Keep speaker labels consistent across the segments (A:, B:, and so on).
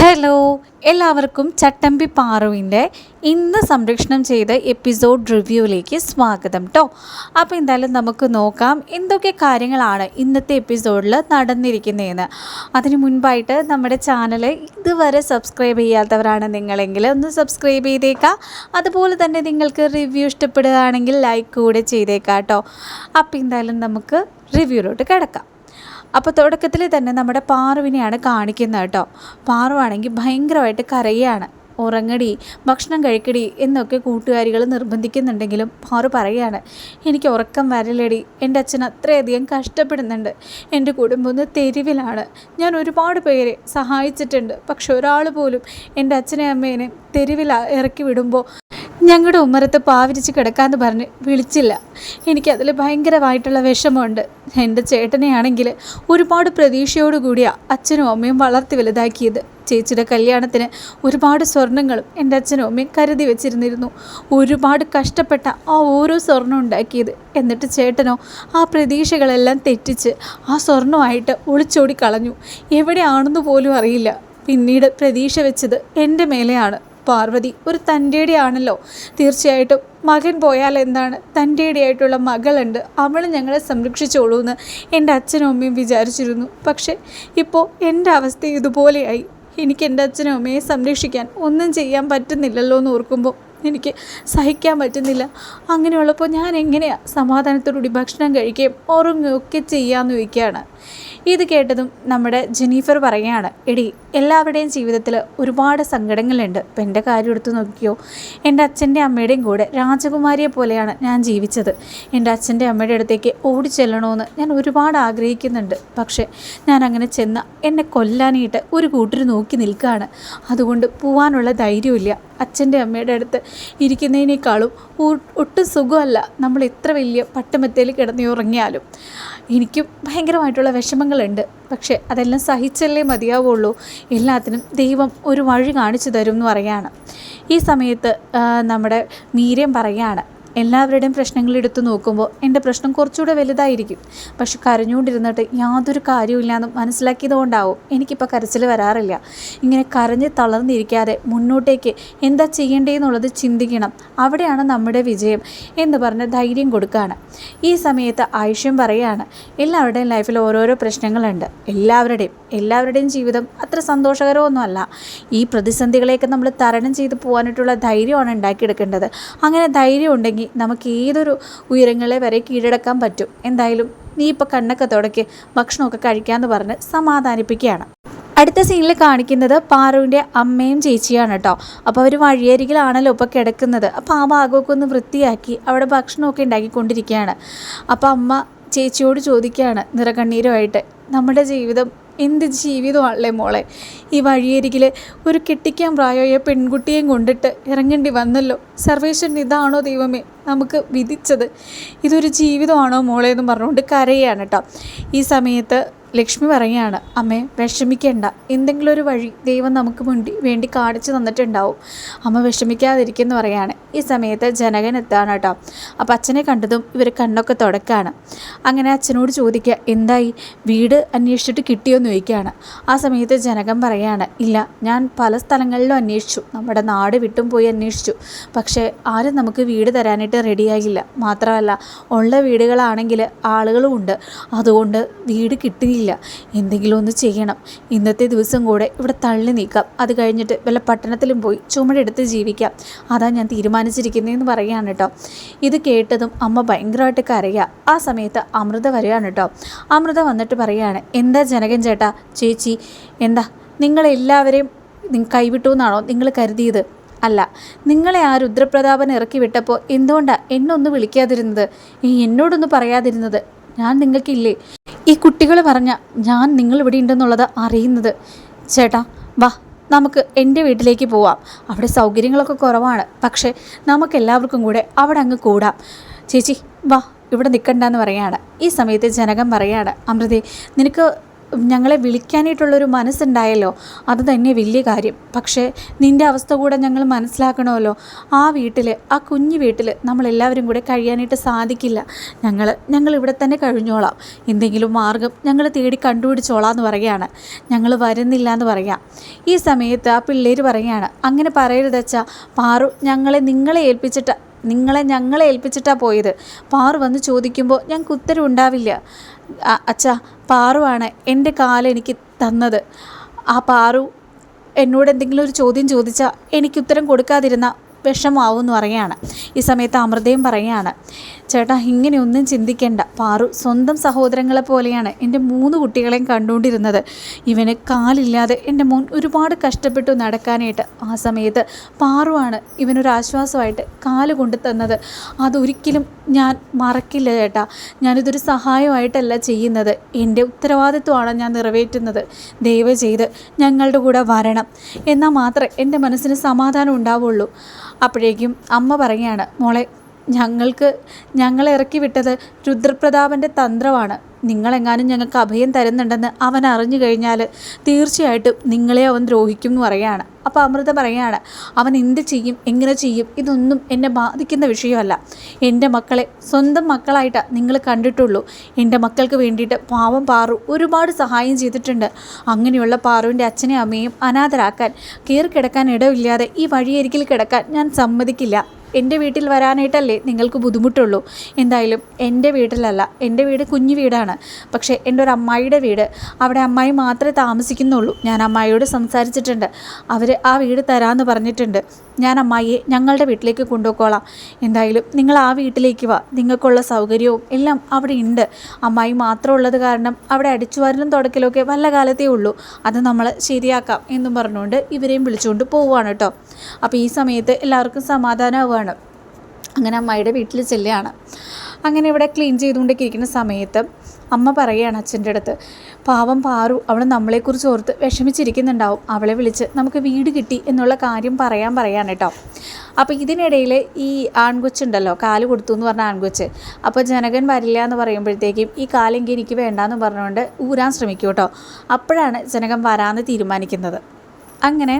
A: Hello എല്ലാവർക്കും ചട്ടമ്പി പാറുവിന്റെ ഇന്ന് സംരക്ഷണം ചെയ്ത എപ്പിസോഡ് റിവ്യൂവിലേക്ക് സ്വാഗതം കേട്ടോ അപ്പോൾ എന്തായാലും നമുക്ക് നോക്കാം എന്തൊക്കെ കാര്യങ്ങളാണ് ഇന്നത്തെ എപ്പിസോഡിൽ നടന്നിരിക്കുന്നതെന്ന്. അതിന് മുൻപായിട്ട് നമ്മുടെ ചാനൽ ഇതുവരെ സബ്സ്ക്രൈബ് ചെയ്യാത്തവരാണ് നിങ്ങളെങ്കിൽ ഒന്ന് സബ്സ്ക്രൈബ് ചെയ്തേക്കാം. അതുപോലെ തന്നെ നിങ്ങൾക്ക് റിവ്യൂ ഇഷ്ടപ്പെടുകയാണെങ്കിൽ ലൈക്ക് കൂടെ ചെയ്തേക്കാം കേട്ടോ അപ്പോൾ എന്തായാലും നമുക്ക് റിവ്യൂലോട്ട് കിടക്കാം. അപ്പോൾ തുടക്കത്തിൽ തന്നെ നമ്മുടെ പാറുവിനെയാണ് കാണിക്കുന്നത് കേട്ടോ. പാറുവാണെങ്കിൽ ഭയങ്കരമായിട്ട് കരയാണ്. ഉറങ്ങടി ഭക്ഷണം കഴിക്കടി എന്നൊക്കെ കൂട്ടുകാരികൾ നിർബന്ധിക്കുന്നുണ്ടെങ്കിലും പാറു പറയാണ് എനിക്ക് ഉറക്കം വരലടി. എന്റെ അച്ഛൻ അത്രയധികം കഷ്ടപ്പെടുന്നുണ്ട്. എന്റെ കുടുംബം ഒന്ന് തെരുവിലാണ്. ഞാൻ ഒരുപാട് പേരെ സഹായിച്ചിട്ടുണ്ട്. പക്ഷെ ഒരാൾ പോലും എന്റെ അച്ഛനെ അമ്മേനെ തെരുവിൽ ഇറക്കി വിടുമ്പോൾ ഞങ്ങളുടെ ഉമ്മരത്ത് പാവിരിച്ച് കിടക്കാമെന്ന് പറഞ്ഞ് വിളിച്ചില്ല. എനിക്കതിൽ ഭയങ്കരമായിട്ടുള്ള വിഷമമുണ്ട്. എന്റെ ചേട്ടനെയാണെങ്കിൽ ഒരുപാട് പ്രതീക്ഷയോടുകൂടിയാണ് അച്ഛനും അമ്മയും വളർത്തി വലുതാക്കിയത്. ചേച്ചിയുടെ കല്യാണത്തിന് ഒരുപാട് സ്വർണങ്ങളും എന്റെ അച്ഛനും അമ്മയും കരുതി വെച്ചിരുന്നിരുന്നു. ഒരുപാട് കഷ്ടപ്പെട്ട ആ ഓരോ സ്വർണം ഉണ്ടാക്കിയത്. എന്നിട്ട് ചേട്ടനോ ആ പ്രതീക്ഷകളെല്ലാം തെറ്റിച്ച് ആ സ്വർണമായിട്ട് ഒളിച്ചോടി കളഞ്ഞു. എവിടെയാണെന്ന് പോലും അറിയില്ല. പിന്നീട് പ്രതീക്ഷ വെച്ചത് എന്റെ മേലെയാണ്. പാർവതി ഒരു തന്റെടിയാണല്ലോ. തീർച്ചയായിട്ടും മകൻ പോയാൽ എന്താണ്? തന്റെടിയായിട്ടുള്ള മകളുണ്ട്. അവൾ ഞങ്ങളെ സംരക്ഷിച്ചോളൂ എന്ന് എന്റെ അച്ഛനും അമ്മയും വിചാരിച്ചിരുന്നു. പക്ഷേ ഇപ്പോൾ എന്റെ അവസ്ഥ ഇതുപോലെയായി. എനിക്ക് എന്റെ അച്ഛനും അമ്മയെ സംരക്ഷിക്കാൻ ഒന്നും ചെയ്യാൻ പറ്റുന്നില്ലല്ലോ എന്ന് ഓർക്കുമ്പോൾ എനിക്ക് സഹിക്കാൻ പറ്റുന്നില്ല. അങ്ങനെയുള്ളപ്പോൾ ഞാൻ എങ്ങനെയാണ് സമാധാനത്തോടുകൂടി ഭക്ഷണം കഴിക്കുകയും ഉറങ്ങുകയൊക്കെ ചെയ്യാമെന്ന് ചോദിക്കുകയാണ്. ഇത് കേട്ടതും നമ്മുടെ ജെനീഫർ പറയുകയാണ് എടി എല്ലാവരുടെയും ജീവിതത്തിൽ ഒരുപാട് സങ്കടങ്ങളുണ്ട്. ഇപ്പം എന്റെ കാര്യം എടുത്തു നോക്കിയോ എന്റെ അച്ഛന്റെ അമ്മയുടെയും കൂടെ രാജകുമാരിയെ പോലെയാണ് ഞാൻ ജീവിച്ചത്. എന്റെ അച്ഛന്റെ അമ്മയുടെ അടുത്തേക്ക് ഓടി ചെല്ലണമെന്ന് ഞാൻ ഒരുപാട് ആഗ്രഹിക്കുന്നുണ്ട്. പക്ഷേ ഞാൻ അങ്ങനെ ചെന്ന എന്നെ കൊല്ലാനായിട്ട് ഒരു കൂട്ടർ നോക്കി നിൽക്കുകയാണ് അതുകൊണ്ട് പോവാനുള്ള ധൈര്യമില്ല അച്ഛന്റെ അമ്മയുടെ അടുത്ത് ഇരിക്കുന്നതിനേക്കാളും ഒട്ടും സുഖമല്ല. നമ്മൾ എത്ര വലിയ പട്ടുമെത്തയിൽ കിടന്ന് ഉറങ്ങിയാലും എനിക്കും ഭയങ്കരമായിട്ടുള്ള വിഷമങ്ങളുണ്ട്. പക്ഷേ അതെല്ലാം സഹിച്ചല്ലേ മതിയാവുള്ളൂ. എല്ലാത്തിനും ദൈവം ഒരു വഴി കാണിച്ചു തരും എന്ന് പറയാണ് ഈ സമയത്ത് നമ്മുടെ മീര്യം പറയാണ് എല്ലാവരുടെയും പ്രശ്നങ്ങൾ എടുത്തു നോക്കുമ്പോൾ എന്റെ പ്രശ്നം കുറച്ചുകൂടെ വലുതായിരിക്കും. പക്ഷെ കരഞ്ഞുകൊണ്ടിരുന്നിട്ട് യാതൊരു കാര്യമില്ലാന്ന് മനസ്സിലാക്കിയതുകൊണ്ടാവും എനിക്കിപ്പോൾ കരച്ചിൽ വരാറില്ല. ഇങ്ങനെ കരഞ്ഞ് തളർന്നിരിക്കാതെ മുന്നോട്ടേക്ക് എന്താ ചെയ്യേണ്ടതെന്നുള്ളത് ചിന്തിക്കണം. അവിടെയാണ് നമ്മുടെ വിജയം എന്ന് പറഞ്ഞ് ധൈര്യം കൊടുക്കുകയാണ് ഈ സമയത്ത് ആയുഷ്യം പറയുകയാണ് എല്ലാവരുടെയും ലൈഫിൽ ഓരോരോ പ്രശ്നങ്ങളുണ്ട്. എല്ലാവരുടെയും എല്ലാവരുടെയും ജീവിതം അത്ര സന്തോഷകരമൊന്നുമല്ല. ഈ പ്രതിസന്ധികളെയൊക്കെ നമ്മൾ തരണം ചെയ്ത് പോകാനായിട്ടുള്ള ധൈര്യമാണ് ഉണ്ടാക്കിയെടുക്കേണ്ടത്. അങ്ങനെ ധൈര്യം ഉണ്ടെങ്കിൽ നമുക്ക് ഏതൊരു ഉയരങ്ങളെ വരെ കീഴടക്കാൻ പറ്റും. എന്തായാലും നീ ഇപ്പോൾ കണ്ണൊക്കെ തുടക്കി ഭക്ഷണമൊക്കെ കഴിക്കാമെന്ന് പറഞ്ഞ് സമാധാനിപ്പിക്കുകയാണ്. അടുത്ത സീനിൽ കാണിക്കുന്നത് പാറുവിന്റെ അമ്മയും ചേച്ചിയാണ് കേട്ടോ അപ്പോൾ അവർ വഴിയരികിലാണല്ലോ ഇപ്പോൾ കിടക്കുന്നത്. അപ്പോൾ ആ ഭാഗമൊക്കെ ഒന്ന് വൃത്തിയാക്കി അവിടെ ഭക്ഷണമൊക്കെ ഉണ്ടാക്കിക്കൊണ്ടിരിക്കുകയാണ്. അപ്പോൾ അമ്മ ചേച്ചിയോട് ചോദിക്കുകയാണ് നിറകണ്ണീരുമായിട്ട് നമ്മുടെ ജീവിതം എന്ത് ജീവിതമാണല്ലേ മോളെ? ഈ വഴിയരികിൽ ഒരു കെട്ടിക്കാൻ പ്രായമായ പെൺകുട്ടിയെയും കൊണ്ടിട്ട് ഇറങ്ങേണ്ടി വന്നല്ലോ. സർവേശ്വരൻ ഇതാണോ ദൈവമേ? നമുക്ക് വിധിച്ചത്. ഇതൊരു ജീവിതമാണോ മോളെ എന്ന് പറഞ്ഞുകൊണ്ട് കരയാണ് കേട്ടോ. ഈ സമയത്ത് ലക്ഷ്മി പറയുകയാണ് അമ്മേ വിഷമിക്കേണ്ട. എന്തെങ്കിലും ഒരു വഴി ദൈവം നമുക്ക് മുണ്ടി വേണ്ടി കാണിച്ചു തന്നിട്ടുണ്ടാവും. അമ്മ വിഷമിക്കാതിരിക്കുന്നു പറയാണ് ഈ സമയത്ത് ജനകൻ എത്താണ് കേട്ടോ. അപ്പം അച്ഛനെ കണ്ടതും ഇവർ കണ്ണൊക്കെ തുടക്കാണ്. അങ്ങനെ അച്ഛനോട് ചോദിക്കുക എന്തായി? വീട് അന്വേഷിച്ചിട്ട് കിട്ടിയോന്ന് ചോദിക്കുകയാണ് ആ സമയത്ത് ജനകൻ പറയാണ് ഇല്ല ഞാൻ പല സ്ഥലങ്ങളിലും അന്വേഷിച്ചു. നമ്മുടെ നാട് വിട്ടും പോയി അന്വേഷിച്ചു. പക്ഷേ ആരും നമുക്ക് വീട് തരാനായിട്ട് റെഡിയായില്ല. മാത്രമല്ല ഉള്ള വീടുകളാണെങ്കിൽ ആളുകളുമുണ്ട് അതുകൊണ്ട് വീട് കിട്ടിയില്ല. കഴിയില്ല എന്തെങ്കിലും ഒന്ന് ചെയ്യണം. ഇന്നത്തെ ദിവസം കൂടെ ഇവിടെ തള്ളി നീക്കാം. അത് കഴിഞ്ഞിട്ട് വല്ല പട്ടണത്തിലും പോയി ചുമടെടുത്ത് ജീവിക്കാം. അതാ ഞാൻ തീരുമാനിച്ചിരിക്കുന്നതെന്ന് പറയുകയാണ് കേട്ടോ. ഇത് കേട്ടതും അമ്മ ഭയങ്കരമായിട്ട് കരയുക ആ സമയത്ത് അമൃത വരികയാണ് കേട്ടോ. അമൃത വന്നിട്ട് പറയുകയാണ് എന്താ ജനകൻ ചേട്ടാ? ചേച്ചി എന്താ? നിങ്ങളെല്ലാവരെയും കൈവിട്ടു എന്നാണോ നിങ്ങൾ കരുതിയത്? അല്ല നിങ്ങളെ ആ രുദ്രപ്രതാപൻ ഇറക്കി വിട്ടപ്പോൾ എന്തുകൊണ്ടാണ് എന്നൊന്ന് വിളിക്കാതിരുന്നത്? എന്നോടൊന്ന് പറയാതിരുന്നത്? ഞാൻ നിങ്ങൾക്കില്ലേ? ഈ കുട്ടികൾ പറഞ്ഞ ഞാൻ നിങ്ങൾ ഇവിടെ ഉണ്ടെന്നുള്ളത് അറിയുന്നത്. ചേട്ടാ വാ നമുക്ക് എന്റെ വീട്ടിലേക്ക് പോവാം. അവിടെ സൗകര്യങ്ങളൊക്കെ കുറവാണ്. പക്ഷേ നമുക്ക് എല്ലാവർക്കും കൂടെ അവിടെ അങ്ങ് കൂടാം. ചേച്ചി വാ ഇവിടെ നിൽക്കണ്ടെന്ന് പറയാണ്. ഈ സമയത്ത് ജനകം പറയാണ് അമൃതേ നിനക്ക് ഞങ്ങളെ വിളിക്കാനായിട്ടുള്ളൊരു മനസ്സുണ്ടായല്ലോ. അത് തന്നെ വലിയ കാര്യം. പക്ഷേ നിന്റെ അവസ്ഥ കൂടെ ഞങ്ങൾ മനസ്സിലാക്കണമല്ലോ. ആ വീട്ടിൽ ആ കുഞ്ഞു വീട്ടിൽ നമ്മളെല്ലാവരും കൂടെ കഴിയാനായിട്ട് സാധിക്കില്ല. ഞങ്ങൾ ഞങ്ങൾ ഇവിടെ തന്നെ കഴിഞ്ഞോളാം. എന്തെങ്കിലും മാർഗം ഞങ്ങൾ തേടി കണ്ടുപിടിച്ചോളാം എന്ന് പറയുകയാണ്. ഞങ്ങൾ വരുന്നില്ല എന്ന് പറയാം. ഈ സമയത്ത് ആ പിള്ളേർ പറയുകയാണ് അങ്ങനെ പറയരുതച്ചാ. പാറു ഞങ്ങളെ നിങ്ങളെ ഏൽപ്പിച്ചിട്ട് നിങ്ങളെ ഞങ്ങളെ ഏൽപ്പിച്ചിട്ടാണ് പോയത്. പാറു വന്ന് ചോദിക്കുമ്പോൾ ഞങ്ങൾക്ക് ഉത്തരം ഉണ്ടാവില്ല. അച്ഛാ പാറുവാണ് എന്റെ കാലം എനിക്ക് തന്നത്. ആ പാറു എന്നോട് എന്തെങ്കിലും ഒരു ചോദ്യം ചോദിച്ചാൽ എനിക്ക് ഉത്തരം കൊടുക്കാതിരുന്ന വിഷമാവും എന്ന് പറയുകയാണ് ഈ സമയത്ത് അമൃതയും പറയുകയാണ് ചേട്ടാ ഇങ്ങനെയൊന്നും ചിന്തിക്കേണ്ട. പാറു സ്വന്തം സഹോദരങ്ങളെ പോലെയാണ് എന്റെ മൂന്ന് കുട്ടികളെയും കണ്ടുകൊണ്ടിരുന്നത്. ഇവന് കാലില്ലാതെ എന്റെ മോൻ ഒരുപാട് കഷ്ടപ്പെട്ടു നടക്കാനായിട്ട്. ആ സമയത്ത് പാറുവാണ് ഇവനൊരു ആശ്വാസമായിട്ട് കാൽ കൊണ്ടു തന്നത്. അതൊരിക്കലും ഞാൻ മറക്കില്ല ചേട്ടാ. ഞാനിതൊരു സഹായമായിട്ടല്ല ചെയ്യുന്നത്. എന്റെ ഉത്തരവാദിത്വമാണ് ഞാൻ നിറവേറ്റുന്നത്. ദയവ് ചെയ്ത് ഞങ്ങളുടെ കൂടെ വരണം. എന്നാൽ മാത്രമേ എന്റെ മനസ്സിന് സമാധാനം ഉണ്ടാവുള്ളൂ. അപ്പോഴേക്കും അമ്മ പറയുകയാണ് മോളെ ഞങ്ങൾക്ക് ഞങ്ങളെ ഇറക്കി വിട്ടത് രുദ്രപ്രതാപന്റെ തന്ത്രമാണ്. നിങ്ങളെങ്ങാനും ഞങ്ങൾക്ക് അഭയം തരുന്നുണ്ടെന്ന് അവൻ അറിഞ്ഞു കഴിഞ്ഞാൽ തീർച്ചയായിട്ടും നിങ്ങളെ അവൻ ദ്രോഹിക്കും എന്ന് പറയുകയാണ്. അപ്പോൾ അമൃത പറയുകയാണ് അവൻ എന്ത് ചെയ്യും എങ്ങനെ ചെയ്യും ഇതൊന്നും എന്നെ ബാധിക്കുന്ന വിഷയമല്ല. എന്റെ മക്കളെ സ്വന്തം മക്കളായിട്ടാണ് നിങ്ങൾ കണ്ടിട്ടുള്ളൂ. എന്റെ മക്കൾക്ക് വേണ്ടിയിട്ട് പാവം പാറു ഒരുപാട് സഹായം ചെയ്തിട്ടുണ്ട്. അങ്ങനെയുള്ള പാറുവിന്റെ അച്ഛനെയും അമ്മയും അനാഥരാക്കാൻ കയറി കിടക്കാൻ ഇടവില്ലാതെ ഈ വഴിയരികിൽ കിടക്കാൻ ഞാൻ സമ്മതിക്കില്ല. എന്റെ വീട്ടിൽ വരാനായിട്ടല്ലേ നിങ്ങൾക്ക് ബുദ്ധിമുട്ടുള്ളൂ. എന്തായാലും എന്റെ വീട്ടിലല്ല എന്റെ വീട് കുഞ്ഞു വീടാണ്. പക്ഷേ എന്റെ ഒരു അമ്മായിയുടെ വീട് അവിടെ അമ്മായി മാത്രമേ താമസിക്കുന്നുള്ളൂ. ഞാൻ അമ്മായിയോട് സംസാരിച്ചിട്ടുണ്ട്. അവർ ആ വീട് തരാമെന്ന് പറഞ്ഞിട്ടുണ്ട്. ഞാൻ അമ്മായിയെ ഞങ്ങളുടെ വീട്ടിലേക്ക് കൊണ്ടുപോയിക്കോളാം. എന്തായാലും നിങ്ങൾ ആ വീട്ടിലേക്ക് വാ. നിങ്ങൾക്കുള്ള സൗകര്യവും എല്ലാം അവിടെ ഉണ്ട്. അമ്മായി മാത്രം ഉള്ളത് കാരണം അവിടെ അടിച്ചുവാരലും തുടക്കലൊക്കെ വല്ല കാലത്തേ ഉള്ളൂ. അത് നമ്മൾ ശരിയാക്കാം എന്നും പറഞ്ഞുകൊണ്ട് ഇവരെയും വിളിച്ചുകൊണ്ട് പോവുകയാണ് കേട്ടോ. അപ്പോൾ ഈ സമയത്ത് എല്ലാവർക്കും സമാധാനമാവുകയാണ്. അങ്ങനെ അമ്മായിയുടെ വീട്ടിൽ ചെല്ലുകയാണ്. അങ്ങനെ ഇവിടെ ക്ലീൻ ചെയ്തുകൊണ്ടൊക്കെ ഇരിക്കുന്ന സമയത്ത് അമ്മ പറയുകയാണ് അച്ഛന്റെ അടുത്ത് പാവം പാറു അവൾ നമ്മളെക്കുറിച്ച് ഓർത്ത് വിഷമിച്ചിരിക്കുന്നുണ്ടാവും. അവളെ വിളിച്ച് നമുക്ക് വീട് കിട്ടി എന്നുള്ള കാര്യം പറയാൻ പറയാണ് കേട്ടോ അപ്പോൾ ഇതിനിടയിൽ ഈ ആൺകൊച്ചുണ്ടല്ലോ കാൽ കൊടുത്തു എന്ന് പറഞ്ഞ ആൺകൊച്ച് അപ്പോൾ ജനകൻ വരില്ല എന്ന് പറയുമ്പോഴത്തേക്കും ഈ കാലെങ്കിൽ എനിക്ക് വേണ്ടാന്ന് പറഞ്ഞുകൊണ്ട് ഊരാൻ ശ്രമിക്കും കേട്ടോ അപ്പോഴാണ് ജനകൻ വരാമെന്ന് തീരുമാനിക്കുന്നത്. അങ്ങനെ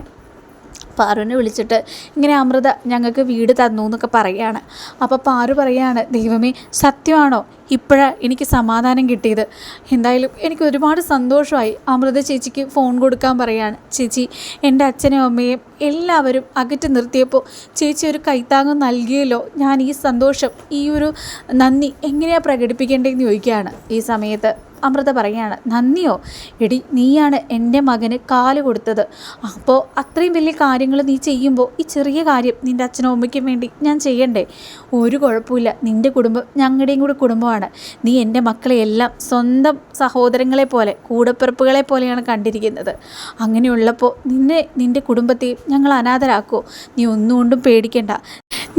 A: പാറുവിനെ വിളിച്ചിട്ട് ഇങ്ങനെ അമൃത ഞങ്ങൾക്ക് വീട് തന്നു എന്നൊക്കെ പറയുകയാണ്. അപ്പോൾ പാറു പറയുകയാണ് ദൈവമേ സത്യമാണോ ഇപ്പോഴാണ് എനിക്ക് സമാധാനം കിട്ടിയത്? എന്തായാലും എനിക്ക് ഒരുപാട് സന്തോഷമായി അമൃത ചേച്ചിക്ക് ഫോൺ കൊടുക്കാൻ പറയാണ് ചേച്ചി എന്റെ അച്ഛനും അമ്മയും എല്ലാവരും അകറ്റി നിർത്തിയപ്പോൾ ചേച്ചി ഒരു കൈത്താങ്ങം നൽകിയല്ലോ. ഞാൻ ഈ സന്തോഷം ഈ ഒരു നന്ദി എങ്ങനെയാണ് പ്രകടിപ്പിക്കേണ്ടതെന്ന് ചോദിക്കുകയാണ് ഈ സമയത്ത്. അമൃത പറയാണ് നന്ദിയോ എടി നീയാണ് എന്റെ മകന് കാൽ കൊടുത്തത്. അപ്പോൾ അത്രയും വലിയ കാര്യങ്ങൾ നീ ചെയ്യുമ്പോൾ ഈ ചെറിയ കാര്യം നിന്റെ അച്ഛനും അമ്മയ്ക്കും വേണ്ടി ഞാൻ ചെയ്യണ്ടേ? ഒരു കുഴപ്പമില്ല നിന്റെ കുടുംബം ഞങ്ങളുടെയും കൂടെ കുടുംബമാണ്. നീ എന്റെ മക്കളെയെല്ലാം സ്വന്തം സഹോദരങ്ങളെ പോലെ കൂടപ്പിറപ്പുകളെ പോലെയാണ് കണ്ടിരിക്കുന്നത്. അങ്ങനെയുള്ളപ്പോൾ നിന്നെ നിന്റെ കുടുംബത്തെയും ഞങ്ങൾ അനാഥരാക്കുമോ നീ ഒന്നുകൊണ്ടും പേടിക്കണ്ട.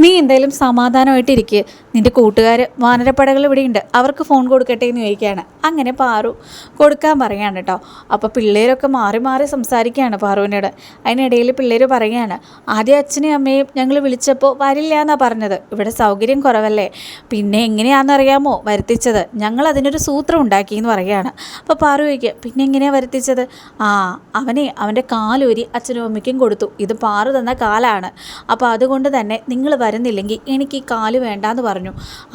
A: നീ എന്തായാലും സമാധാനമായിട്ട് ഇരിക്കുക നിന്റെ കൂട്ടുകാർ വാനരപ്പടകൾ ഇവിടെയുണ്ട്. അവർക്ക് ഫോൺ കൊടുക്കട്ടെ എന്ന് ചോദിക്കുകയാണ്. അങ്ങനെ പാറു കൊടുക്കാൻ പറയാണ് കേട്ടോ. അപ്പോൾ പിള്ളേരൊക്കെ മാറി മാറി സംസാരിക്കുകയാണ് പാറുവിനോട്. അതിനിടയിൽ പിള്ളേർ പറയുകയാണ് ആദ്യം അച്ഛനെയും അമ്മയും ഞങ്ങൾ വിളിച്ചപ്പോൾ വരില്ല എന്നാണ് പറഞ്ഞത്. ഇവിടെ സൗകര്യം കുറവല്ലേ? പിന്നെ എങ്ങനെയാണെന്നറിയാമോ വരുത്തിച്ചത്? ഞങ്ങൾ അതിനൊരു സൂത്രം ഉണ്ടാക്കി എന്ന് പറയുകയാണ്. അപ്പോൾ പാറു ചോദിക്കുക പിന്നെ എങ്ങനെയാണ് വരുത്തിച്ചത്? ആ അവനെ അവന്റെ കാലൂരി അച്ഛനും അമ്മയ്ക്കും കൊടുത്തു. ഇത് പാറു തന്ന കാലാണ്. അപ്പോൾ അതുകൊണ്ട് തന്നെ നിങ്ങൾ വരുന്നില്ലെങ്കിൽ എനിക്ക് ഈ കാൽ വേണ്ടാന്ന് പറഞ്ഞു.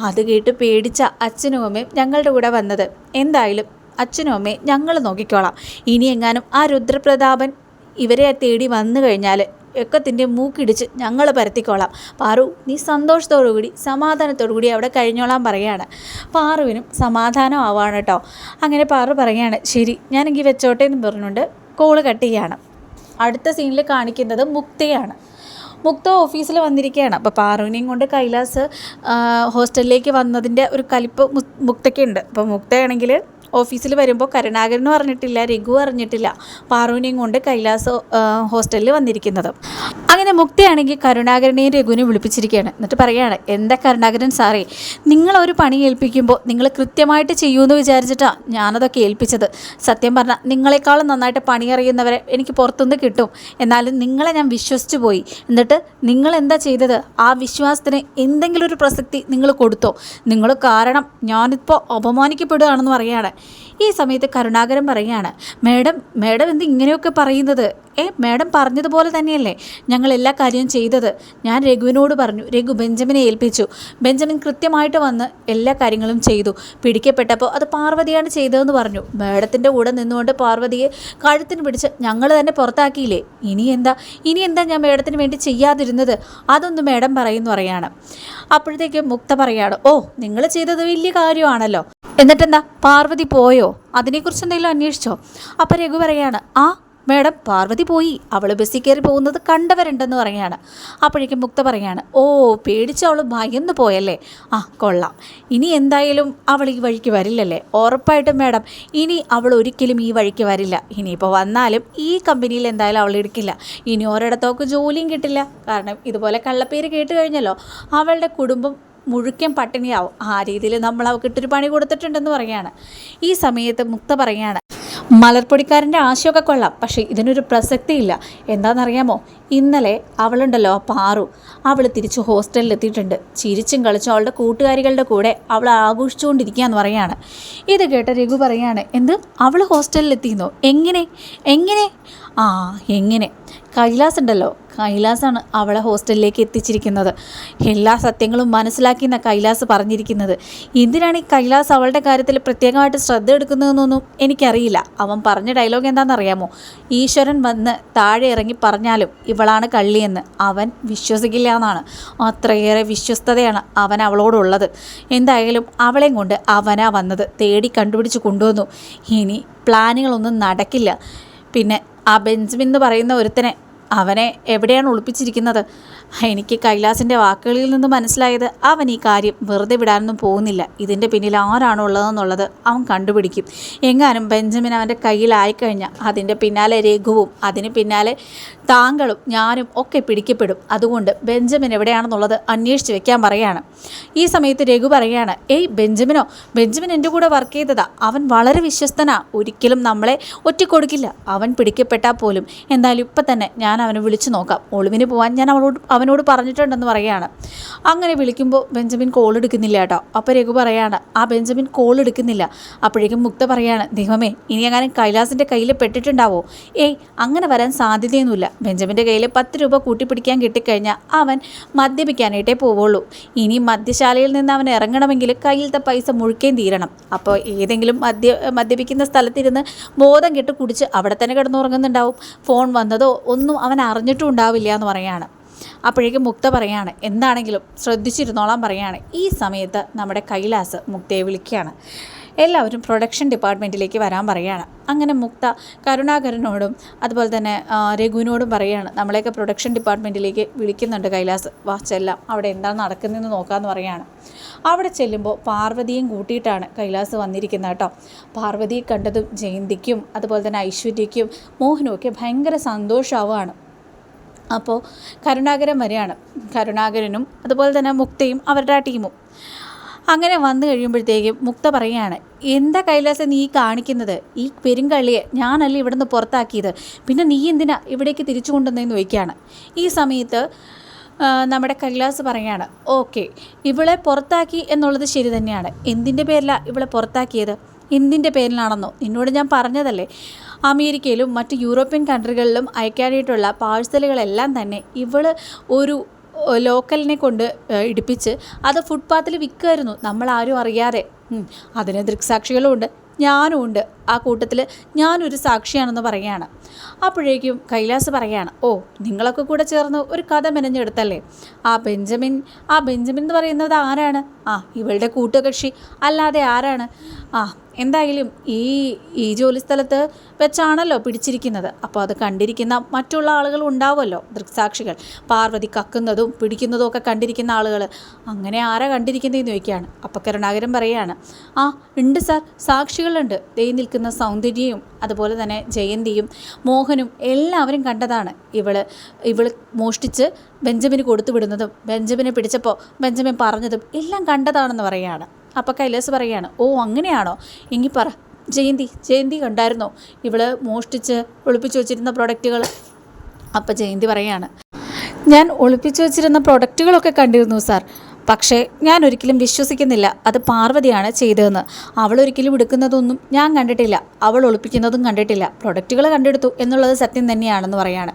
A: അത് കേട്ട് പേടിച്ച അച്ഛനും അമ്മയും ഞങ്ങളുടെ കൂടെ വന്നത്. എന്തായാലും അച്ഛനും അമ്മയും ഞങ്ങൾ നോക്കിക്കോളാം. ഇനി എങ്ങാനും ആ രുദ്രപ്രതാപൻ ഇവരെ തേടി വന്നു കഴിഞ്ഞാൽ ഒക്കത്തിന്റെ മൂക്കിടിച്ച് ഞങ്ങൾ പരത്തിക്കോളാം. പാറു നീ സന്തോഷത്തോടു കൂടി സമാധാനത്തോടു കൂടി അവിടെ കഴിഞ്ഞോളാൻ പറയാണ് പാറുവിനും സമാധാനം ആവാണ് കേട്ടോ അങ്ങനെ പാറു പറയാണ് ശരി ഞാനെങ്കിൽ വെച്ചോട്ടെ എന്ന് പറഞ്ഞുകൊണ്ട് കോൾ കട്ട് ചെയ്യാണ്. അടുത്ത സീനിൽ കാണിക്കുന്നത് മുക്തയാണ്. മുക്ത ഓഫീസിൽ വന്നിരിക്കുകയാണ്. അപ്പോൾ പാറുവിനെയും കൊണ്ട് കൈലാസ് ഹോസ്റ്റലിലേക്ക് വന്നതിന്റെ ഒരു കലിപ്പ് മുക്തയ്ക്കുണ്ട്. അപ്പോൾ മുക്തയാണെങ്കിൽ ഓഫീസിൽ വരുമ്പോൾ കരുണാകരനും അറിഞ്ഞിട്ടില്ല രഘു അറിഞ്ഞിട്ടില്ല പാറുവിനെയും കൊണ്ട് കൈലാസ് ഹോസ്റ്റലിൽ വന്നിരിക്കുന്നത്. അങ്ങനെ മുക്തയാണെങ്കിൽ കരുണാകരനെയും രഘുവിനെയും വിളിപ്പിച്ചിരിക്കുകയാണ്. എന്നിട്ട് പറയുകയാണ് എന്താ കരുണാകരൻ സാറേ നിങ്ങളൊരു പണി ഏൽപ്പിക്കുമ്പോൾ നിങ്ങൾ കൃത്യമായിട്ട് ചെയ്യുമെന്ന് വിചാരിച്ചിട്ടാണ് ഞാനതൊക്കെ ഏൽപ്പിച്ചത്. സത്യം പറഞ്ഞാൽ നിങ്ങളെക്കാളും നന്നായിട്ട് പണി അറിയുന്നവരെ എനിക്ക് പുറത്തുനിന്ന് കിട്ടും. എന്നാലും നിങ്ങളെ ഞാൻ വിശ്വസിച്ചു പോയി. എന്നിട്ട് നിങ്ങൾ എന്താ ചെയ്തത്? ആ വിശ്വാസത്തിന് എന്തെങ്കിലും ഒരു പ്രസക്തി നിങ്ങൾ കൊടുത്തോ. നിങ്ങൾ കാരണം ഞാനിപ്പോൾ അപമാനിക്കപ്പെടുകയാണെന്ന് പറയാണ് ഈ സമയത്ത് കരുണാകരൻ പറയുകയാണ് മേഡം മേഡം എന്ത് ഇങ്ങനെയൊക്കെ പറയുന്നത്? ഏ മേഡം പറഞ്ഞതുപോലെ തന്നെയല്ലേ ഞങ്ങൾ എല്ലാ കാര്യവും ചെയ്തത്? ഞാൻ രഘുവിനോട് പറഞ്ഞു രഘു ബെഞ്ചമിനെ ഏൽപ്പിച്ചു. ബെഞ്ചമിൻ കൃത്യമായിട്ട് വന്ന് എല്ലാ കാര്യങ്ങളും ചെയ്തു. പിടിക്കപ്പെട്ടപ്പോൾ അത് പാർവതിയാണ് ചെയ്തതെന്ന് പറഞ്ഞു. മേഡത്തിന്റെ കൂടെ നിന്നുകൊണ്ട് പാർവതിയെ കഴുത്തിന് പിടിച്ച് ഞങ്ങൾ തന്നെ പുറത്താക്കിയില്ലേ? ഇനി എന്താ? ഇനി എന്താ ഞാൻ മേഡത്തിന് വേണ്ടി ചെയ്യാതിരുന്നത്? അതൊന്നും മേഡം പറയുന്നു പറയാണ് അപ്പോഴത്തേക്ക് മുക്ത പറയാണ് ഓ നിങ്ങൾ ചെയ്തത് വലിയ കാര്യമാണല്ലോ. എന്നിട്ടെന്താ? പാർവതി പോയോ? അതിനെക്കുറിച്ച് എന്തെങ്കിലും അന്വേഷിച്ചോ? അപ്പം രഘു പറയാണ് ആ മേഡം പാർവതി പോയി. അവൾ ബസ്സിൽ കയറി പോകുന്നത് കണ്ടവരുണ്ടെന്ന് പറയാണ്. അപ്പോഴേക്കും മുക്ത പറയാണ് ഓ പേടിച്ച അവൾ ഭയന്ന് പോയല്ലേ? ആ കൊള്ളാം. ഇനി എന്തായാലും അവൾ ഈ വഴിക്ക് വരില്ലല്ലേ? ഉറപ്പായിട്ടും മേഡം ഇനി അവൾ ഒരിക്കലും ഈ വഴിക്ക് വരില്ല. ഇനിയിപ്പോൾ വന്നാലും ഈ കമ്പനിയിൽ എന്തായാലും അവൾ എടുക്കില്ല. ഇനി ഒരിടത്തോക്ക് ജോലിയും കിട്ടില്ല. കാരണം ഇതുപോലെ കള്ളപ്പേര് കേട്ട് കഴിഞ്ഞല്ലോ. അവളുടെ കുടുംബം മുഴുക്കൻ പട്ടിണിയാവും ആ രീതിയിൽ നമ്മൾ അവൾക്കിട്ടൊരു പണി കൊടുത്തിട്ടുണ്ടെന്ന് പറയാണ് ഈ സമയത്ത് മുക്ത പറയാണ് മലർപ്പൊടിക്കാരന്റെ ആശയമൊക്കെ കൊള്ളാം പക്ഷേ ഇതിനൊരു പ്രസക്തിയില്ല. എന്താണെന്നറിയാമോ? ഇന്നലെ അവളുണ്ടല്ലോ പാറു. അവൾ തിരിച്ച് ഹോസ്റ്റലിൽ എത്തിയിട്ടുണ്ട്. ചിരിച്ചും കളിച്ചും അവളുടെ കൂട്ടുകാരികളുടെ കൂടെ അവൾ ആഘോഷിച്ചുകൊണ്ടിരിക്കുകയെന്ന് പറയാണ് ഇത് കേട്ട രഘു പറയാണ് എന്ത്? അവൾ ഹോസ്റ്റലിൽ എത്തിയെന്നോ? എങ്ങനെ? എങ്ങനെ? ആ എങ്ങനെ? കൈലാസ് ഉണ്ടല്ലോ കൈലാസാണ് അവളെ ഹോസ്റ്റലിലേക്ക് എത്തിച്ചിരിക്കുന്നത്. എല്ലാ സത്യങ്ങളും മനസ്സിലാക്കി എന്നാണ് കൈലാസ് പറഞ്ഞിരിക്കുന്നത്. എന്തിനാണ് ഈ കൈലാസ് അവളുടെ കാര്യത്തിൽ പ്രത്യേകമായിട്ട് ശ്രദ്ധ എടുക്കുന്നതെന്നൊന്നും എനിക്കറിയില്ല. അവൻ പറഞ്ഞ ഡയലോഗ് എന്താണെന്നറിയാമോ? ഈശ്വരൻ വന്ന് താഴെ ഇറങ്ങി പറഞ്ഞാലും ഇവളാണ് കള്ളിയെന്ന്. അവൻ വിശ്വസിക്കില്ല എന്നാണ്. അത്രയേറെ വിശ്വസ്തതയാണ് അവൻ അവളോടുള്ളത്. എന്തായാലും അവളെയും കൊണ്ട് അവനാ വന്നത്. തേടി കണ്ടുപിടിച്ച് കൊണ്ടുവന്നു. ഇനി പ്ലാനുകളൊന്നും നടക്കില്ല. പിന്നെ ആ ബെഞ്ചമിൻ എന്ന് പറയുന്ന ഒരുത്തനെ അവനെ എവിടെയാണ് ഒളിപ്പിച്ചിരിക്കുന്നത്? എനിക്ക് കൈലാസിന്റെ വാക്കുകളിൽ നിന്ന് മനസ്സിലായത് അവൻ ഈ കാര്യം വെറുതെ വിടാനൊന്നും പോകുന്നില്ല. ഇതിന്റെ പിന്നിൽ ആരാണോ ഉള്ളതെന്നുള്ളത് അവൻ കണ്ടുപിടിക്കും. എങ്ങാനും ബെഞ്ചമിൻ അവന്റെ കയ്യിലായിക്കഴിഞ്ഞാൽ അതിന്റെ പിന്നാലെ രഘുവും അതിന് പിന്നാലെ താങ്കളും ഞാനും ഒക്കെ പിടിക്കപ്പെടും. അതുകൊണ്ട് ബെഞ്ചമിൻ എവിടെയാണെന്നുള്ളത് അന്വേഷിച്ച് വെക്കാൻ പറയാണ്. ഈ സമയത്ത് രഘു പറയാണ് ഏയ് ബെഞ്ചമിനോ ബെഞ്ചമിൻ എന്റെ കൂടെ വർക്ക് ചെയ്തതാ. അവൻ വളരെ വിശ്വസ്തനാ. ഒരിക്കലും നമ്മളെ ഒറ്റക്കൊടുക്കില്ല. അവൻ പിടിക്കപ്പെട്ടാൽ പോലും. എന്തായാലും ഇപ്പം തന്നെ ഞാൻ അവനെ വിളിച്ചു നോക്കാം. ഒളിവിന് പോകാൻ ഞാൻ അവളോട് അവനോട് പറഞ്ഞിട്ടുണ്ടെന്ന് പറയുകയാണ്. അങ്ങനെ വിളിക്കുമ്പോൾ ബെഞ്ചമിൻ കോൾ എടുക്കുന്നില്ല കേട്ടോ. അപ്പോൾ രഘു പറയാണ് ആ ബെഞ്ചമിൻ കോൾ എടുക്കുന്നില്ല. അപ്പോഴേക്കും മുക്ത പറയാണ് ദൈവമേ ഇനി എങ്ങാനും കൈലാസിന്റെ കയ്യിൽ പെട്ടിട്ടുണ്ടാവോ? ഏയ് അങ്ങനെ വരാൻ സാധ്യതയൊന്നുമില്ല. ബെഞ്ചമിന്റെ കയ്യിൽ പത്ത് രൂപ കൂട്ടിപ്പിടിക്കാൻ കിട്ടിക്കഴിഞ്ഞാൽ അവൻ മദ്യപിക്കാനായിട്ടേ പോവുള്ളൂ. ഇനി മദ്യശാലയിൽ നിന്ന് അവൻ ഇറങ്ങണമെങ്കിൽ കയ്യിലത്തെ പൈസ മുഴുക്കേം തീരണം. അപ്പോൾ ഏതെങ്കിലും മദ്യ മദ്യപിക്കുന്ന സ്ഥലത്തിരുന്ന് ബോധം കെട്ട് കുടിച്ച് അവിടെ തന്നെ കിടന്നുറങ്ങുന്നുണ്ടാവും. ഫോൺ വന്നതോ ഒന്നും അവൻ അറിഞ്ഞിട്ടും ഉണ്ടാവില്ല എന്ന് പറയാണ്. അപ്പോഴേക്കും മുക്ത പറയാണ് എന്താണെങ്കിലും ശ്രദ്ധിച്ചിരുന്നോളാൻ പറയാണ്. ഈ സമയത്ത് നമ്മുടെ കൈലാസ് മുക്തയെ വിളിക്കുകയാണ്. എല്ലാവരും പ്രൊഡക്ഷൻ ഡിപ്പാർട്ട്മെന്റിലേക്ക് വരാൻ പറയാണ്. അങ്ങനെ മുക്ത കരുണാകരനോടും അതുപോലെ തന്നെ രഘുവിനോടും പറയാണ്. നമ്മളെയൊക്കെ പ്രൊഡക്ഷൻ ഡിപ്പാർട്ട്മെന്റിലേക്ക് വിളിക്കുന്നുണ്ട് കൈലാസ്. വാച്ചെല്ലാം ചെല്ലാം. അവിടെ എന്താണ് നടക്കുന്നതെന്ന് നോക്കാമെന്ന് പറയാണ്. അവിടെ ചെല്ലുമ്പോൾ പാർവതിയും കൂട്ടിയിട്ടാണ് കൈലാസ് വന്നിരിക്കുന്നത് കേട്ടോ. പാർവതിയെ കണ്ടതും ജയന്തിക്കും അതുപോലെ തന്നെ ഐശ്വര്യയ്ക്കും മോഹനുമൊക്കെ ഭയങ്കര സന്തോഷമാവുകയാണ് അപ്പോൾ കരുണാകരൻ വരെയാണ്. കരുണാകരനും അതുപോലെ തന്നെ മുക്തയും അവരുടെ ആ ടീമും. അങ്ങനെ വന്നു കഴിയുമ്പോഴത്തേക്കും മുക്ത പറയുകയാണ് എന്താ കൈലാസം നീ കാണിക്കുന്നത്? ഈ പെരുങ്കള്ളിയെ ഞാനല്ല ഇവിടുന്ന് പുറത്താക്കിയത്? പിന്നെ നീ എന്തിനാ ഇവിടേക്ക് തിരിച്ചു കൊണ്ടുവന്നതെന്ന് ചോദിക്കുകയാണ്. ഈ സമയത്ത് നമ്മുടെ കൈലാസ് പറയാണ് ഓക്കെ ഇവളെ പുറത്താക്കി എന്നുള്ളത് ശരി തന്നെയാണ്. എന്തിന്റെ പേരിലാണ് ഇവളെ പുറത്താക്കിയത്? എന്തിന്റെ പേരിലാണെന്നോ? നിന്നോട് ഞാൻ പറഞ്ഞതല്ലേ? അമേരിക്കയിലും മറ്റ് യൂറോപ്യൻ കൺട്രികളിലും അയക്കാനായിട്ടുള്ള പാഴ്സലുകളെല്ലാം തന്നെ ഇവൾ ഒരു ലോക്കലിനെ കൊണ്ട് ഇടിപ്പിച്ച് അത് ഫുട്പാത്തിൽ വിൽക്കുമായിരുന്നു. നമ്മൾ ആരും അറിയാതെ അതിന് ദൃക്സാക്ഷികളും ഉണ്ട്. ഞാനും ഉണ്ട്. ആ കൂട്ടത്തിൽ ഞാനൊരു സാക്ഷിയാണെന്ന് പറയാണ് അപ്പോഴേക്കും കൈലാസ് പറയാണ് ഓ നിങ്ങളൊക്കെ കൂടെ ചേർന്ന് ഒരു കഥ മെനഞ്ഞെടുത്തല്ലേ? ആ ബെഞ്ചമിൻ ആ ബെഞ്ചമിൻ എന്ന് പറയുന്നത് ആരാണ്? ആ ഇവളുടെ കൂട്ടുകക്ഷി. അല്ലാതെ ആരാണ്? ആ എന്തായാലും ഈ ഈ ജോലി സ്ഥലത്ത് വെച്ചാണല്ലോ പിടിച്ചിരിക്കുന്നത്. അപ്പോൾ അത് കണ്ടിരിക്കുന്ന മറ്റുള്ള ആളുകൾ ഉണ്ടാവുമല്ലോ ദൃക്സാക്ഷികൾ. പാർവതി കക്കുന്നതും പിടിക്കുന്നതും ഒക്കെ കണ്ടിരിക്കുന്ന ആളുകൾ. അങ്ങനെ ആരാ കണ്ടിരിക്കുന്നതെന്ന് ചോദിക്കുകയാണ്. അപ്പോൾ കരുണാകരൻ പറയുകയാണ് ആ ഉണ്ട് സാർ സാക്ഷികളുണ്ട്. ദേ നിൽക്കുന്ന സൗന്ദര്യയും അതുപോലെ തന്നെ ജയന്തിയും മോഹനും എല്ലാവരും കണ്ടതാണ്. ഇവൾ ഇവൾ മോഷ്ടിച്ച് ബെഞ്ചമിന് കൊടുത്തു വിടുന്നതും ബെഞ്ചമിനെ പിടിച്ചപ്പോൾ ബെഞ്ചമിൻ പറഞ്ഞതും എല്ലാം കണ്ടതാണെന്ന് പറയാണ് അപ്പോൾ കൈലാസ് പറയുകയാണ് ഓ അങ്ങനെയാണോ? എങ്കിൽ പറ ജയന്തി ജയന്തി കണ്ടായിരുന്നോ? ഇവൾ മോഷ്ടിച്ച് ഒളിപ്പിച്ചു വെച്ചിരുന്ന പ്രൊഡക്റ്റുകൾ അപ്പോൾ ജയന്തി പറയാണ് ഞാൻ ഒളിപ്പിച്ചു വെച്ചിരുന്ന പ്രൊഡക്റ്റുകളൊക്കെ കണ്ടിരുന്നു സാർ പക്ഷേ ഞാൻ ഒരിക്കലും വിശ്വസിക്കുന്നില്ല. അത് പാർവതിയാണ് ചെയ്തതെന്ന്. അവൾ ഒരിക്കലും എടുക്കുന്നതൊന്നും ഞാൻ കണ്ടിട്ടില്ല. അവൾ ഒളിപ്പിക്കുന്നതും കണ്ടിട്ടില്ല. പ്രൊഡക്റ്റുകൾ കണ്ടെടുത്തു എന്നുള്ളത് സത്യം തന്നെയാണെന്ന് പറയാണ്.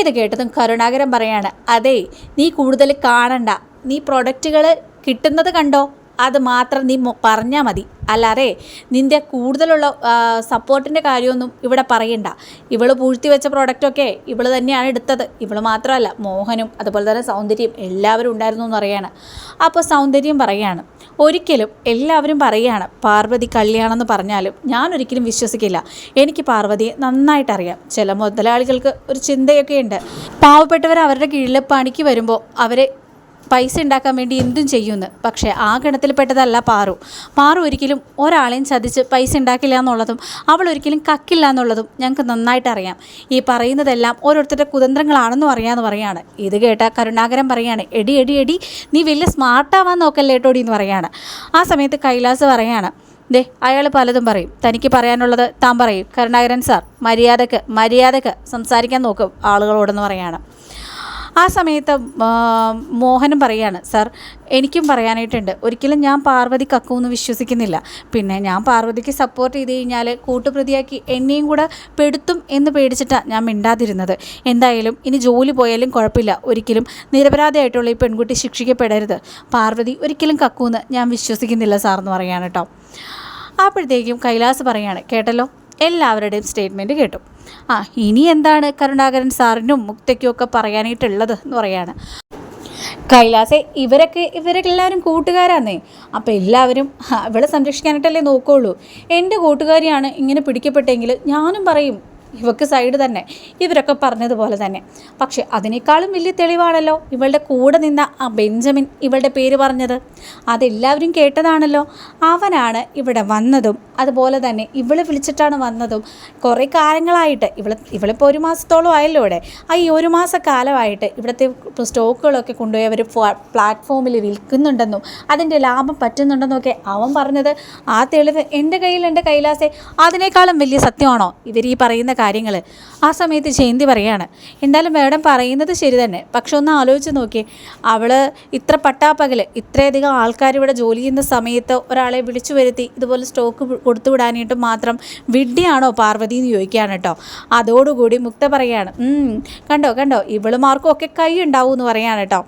A: ഇത് കേട്ടതും കരുണാകരൻ പറയാണ് അതേ നീ കൂടുതൽ കാണണ്ട. നീ പ്രൊഡക്റ്റുകൾ കിട്ടുന്നത് കണ്ടോ? അത് മാത്രം നീ പറഞ്ഞാൽ മതി. അല്ലാതെ നിന്റെ കൂടുതലുള്ള സപ്പോർട്ടിന്റെ കാര്യമൊന്നും ഇവിടെ പറയണ്ട. ഇവൾ പൂഴ്ത്തി വെച്ച പ്രോഡക്റ്റൊക്കെ ഇവൾ തന്നെയാണ് എടുത്തത്. ഇവൾ മാത്രമല്ല മോഹനും അതുപോലെ തന്നെ സൗന്ദര്യം എല്ലാവരും ഉണ്ടായിരുന്നു എന്ന് പറയാണ് അപ്പോൾ സൗന്ദര്യം പറയാണ് ഒരിക്കലും എല്ലാവരും പറയുകയാണ് പാർവതി കല്യാണമെന്ന് പറഞ്ഞാലും ഞാൻ ഒരിക്കലും വിശ്വസിക്കില്ല. എനിക്ക് പാർവതിയെ നന്നായിട്ടറിയാം ചില മുതലാളികൾക്ക് ഒരു ചിന്തയൊക്കെ ഉണ്ട്. പാവപ്പെട്ടവർ അവരുടെ കീഴിൽ പണിക്ക് വരുമ്പോൾ അവരെ പൈസ ഉണ്ടാക്കാൻ വേണ്ടി എന്തും ചെയ്യുമെന്ന് പക്ഷേ ആ ഗണത്തിൽപ്പെട്ടതല്ല പാറു. പാറു ഒരിക്കലും ഒരാളെയും ചതിച്ച് പൈസ ഉണ്ടാക്കില്ല എന്നുള്ളതും അവൾ ഒരിക്കലും കക്കില്ല എന്നുള്ളതും ഞങ്ങൾക്ക് നന്നായിട്ട് അറിയാം. ഈ പറയുന്നതെല്ലാം ഓരോരുത്തരുടെ കുതന്ത്രങ്ങളാണെന്നും അറിയാമെന്ന് പറയാണ്. ഇത് കേട്ട കരുണാകരൻ പറയാണ് എടി എടി എടി നീ വലിയ സ്മാർട്ടാവാൻ നോക്കല്ലേ ഏട്ടോടി എന്ന് പറയാണ്. ആ സമയത്ത് കൈലാസ് പറയാണ് ദേ അയാൾ പലതും പറയും. തനിക്ക് പറയാനുള്ളത് താൻ പറയും. കരുണാകരൻ സാർ മര്യാദയ്ക്ക് മര്യാദയ്ക്ക് സംസാരിക്കാൻ നോക്കും ആളുകളോടെന്ന് പറയാണ്. ആ സമയത്ത് മോഹനും പറയാണ് സാർ എനിക്കും പറയാനായിട്ടുണ്ട്. ഒരിക്കലും ഞാൻ പാർവതി കക്കുമെന്ന് വിശ്വസിക്കുന്നില്ല. പിന്നെ ഞാൻ പാർവതിക്ക് സപ്പോർട്ട് ചെയ്ത് കഴിഞ്ഞാൽ കൂട്ടുപ്രതിയാക്കി എന്നെയും കൂടെ പെടുത്തും എന്ന് പേടിച്ചിട്ടാണ് ഞാൻ മിണ്ടാതിരുന്നത്. എന്തായാലും ഇനി ജോലി പോയാലും കുഴപ്പമില്ല. ഒരിക്കലും നിരപരാധിയായിട്ടുള്ള ഈ പെൺകുട്ടി ശിക്ഷിക്കപ്പെടരുത്. പാർവതി ഒരിക്കലും കക്കുമെന്ന് ഞാൻ വിശ്വസിക്കുന്നില്ല സാർ എന്ന് പറയാണ് കേട്ടോ അപ്പോഴത്തേക്കും കൈലാസ് പറയാണ് കേട്ടല്ലോ? എല്ലാവരുടെയും സ്റ്റേറ്റ്മെന്റ് കേട്ടു. ആ ഇനി എന്താണ് കരുണാകരൻ സാറിനും മുക്തയ്ക്കും ഒക്കെ പറയാനായിട്ടുള്ളത് എന്ന് പറയാണ്. കൈലാസെ ഇവരൊക്കെ ഇവരൊക്കെ എല്ലാവരും കൂട്ടുകാരാന്നേ. അപ്പോൾ എല്ലാവരും ഇവളെ സംരക്ഷിക്കാനായിട്ടല്ലേ നോക്കുകയുള്ളൂ എന്റെ കൂട്ടുകാരിയാണ് ഇങ്ങനെ പിടിക്കപ്പെട്ടെങ്കിൽ ഞാനും പറയും ഇവക്ക് സൈഡ് തന്നെ. ഇവരൊക്കെ പറഞ്ഞതുപോലെ തന്നെ. പക്ഷെ അതിനേക്കാളും വലിയ തെളിവാണല്ലോ ഇവളുടെ കൂടെ നിന്ന ആ ബെഞ്ചമിൻ ഇവളുടെ പേര് പറഞ്ഞത്. അതെല്ലാവരും കേട്ടതാണല്ലോ. അവനാണ് ഇവിടെ വന്നതും അതുപോലെ തന്നെ ഇവൾ വിളിച്ചിട്ടാണ് വന്നതും കുറേ കാലങ്ങളായിട്ട്. ഇവൾ ഇവളിപ്പോൾ ഒരു മാസത്തോളം ആയല്ലോ ഇവിടെ. ആ ഈ ഒരു മാസ കാലമായിട്ട് ഇവിടുത്തെ സ്റ്റോക്കുകളൊക്കെ കൊണ്ടുപോയി അവർ പ്ലാറ്റ്ഫോമിൽ വിൽക്കുന്നുണ്ടെന്നും അതിന്റെ ലാഭം പറ്റുന്നുണ്ടെന്നൊക്കെ അവൻ പറഞ്ഞത്. ആ തെളിവ് എന്റെ കയ്യിൽ എന്റെ കൈലാസെ. അതിനേക്കാളും വലിയ സത്യമാണോ? ഇവർ ഈ പറയുന്ന കാര്യങ്ങൾ ആ സമയത്ത് ജയന്തി പറയാണ് എന്തായാലും മേഡം പറയുന്നത് ശരി തന്നെ. പക്ഷെ ഒന്ന് ആലോചിച്ച് നോക്കി അവൾ ഇത്ര പട്ടാപ്പകൽ ഇത്രയധികം ആൾക്കാർ ഇവിടെ ജോലി ചെയ്യുന്ന സമയത്ത് ഒരാളെ വിളിച്ചു വരുത്തി ഇതുപോലെ സ്റ്റോക്ക് കൊടുത്തു വിടാനായിട്ട് മാത്രം വിഡ്ഢിയാണോ പാർവതി എന്ന് ചോദിക്കുകയാണ് കേട്ടോ അതോടുകൂടി മുക്ത പറയാണ് കണ്ടോ കണ്ടോ ഇവളുമാർക്കും ഒക്കെ കൈ ഉണ്ടാവും എന്ന് പറയാണ് കേട്ടോ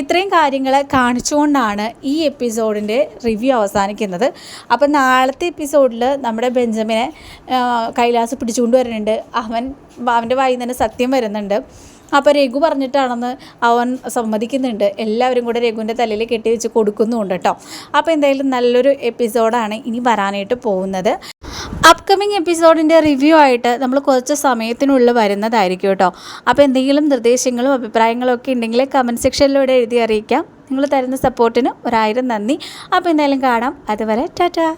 A: ഇത്രയും കാര്യങ്ങൾ കാണിച്ചുകൊണ്ടാണ് ഈ എപ്പിസോഡിന്റെ റിവ്യൂ അവസാനിക്കുന്നത്. അപ്പം നാളത്തെ എപ്പിസോഡിൽ നമ്മുടെ ബെഞ്ചമിനെ കൈലാസ് പിടിച്ചുകൊണ്ട് വരുന്നുണ്ട്. അവൻ അവന്റെ വായിൽ നിന്ന് സത്യം വരുന്നുണ്ട്. അപ്പോൾ രഘു പറഞ്ഞിട്ടാണെന്ന് അവൻ സമ്മതിക്കുന്നുണ്ട്. എല്ലാവരും കൂടെ രഘുവിന്റെ തലയിൽ കെട്ടി വെച്ച് കൊടുക്കുന്നുമുണ്ട് കേട്ടോ. അപ്പോൾ എന്തായാലും നല്ലൊരു എപ്പിസോഡാണ് ഇനി വരാനായിട്ട് പോകുന്നത്. അപ്കമിങ് എപ്പിസോഡിന്റെ റിവ്യൂ ആയിട്ട് നമ്മൾ കുറച്ച് സമയത്തിനുള്ളിൽ വരുന്നതായിരിക്കും കേട്ടോ. അപ്പോൾ എന്തെങ്കിലും നിർദ്ദേശങ്ങളും അഭിപ്രായങ്ങളും ഒക്കെ ഉണ്ടെങ്കിൽ കമന്റ് സെക്ഷനിലൂടെ എഴുതി അറിയിക്കാം. നിങ്ങൾ തരുന്ന സപ്പോർട്ടിന് ഒരായിരം നന്ദി. അപ്പോൾ എന്തായാലും കാണാം. അതുവരെ ടാറ്റാ.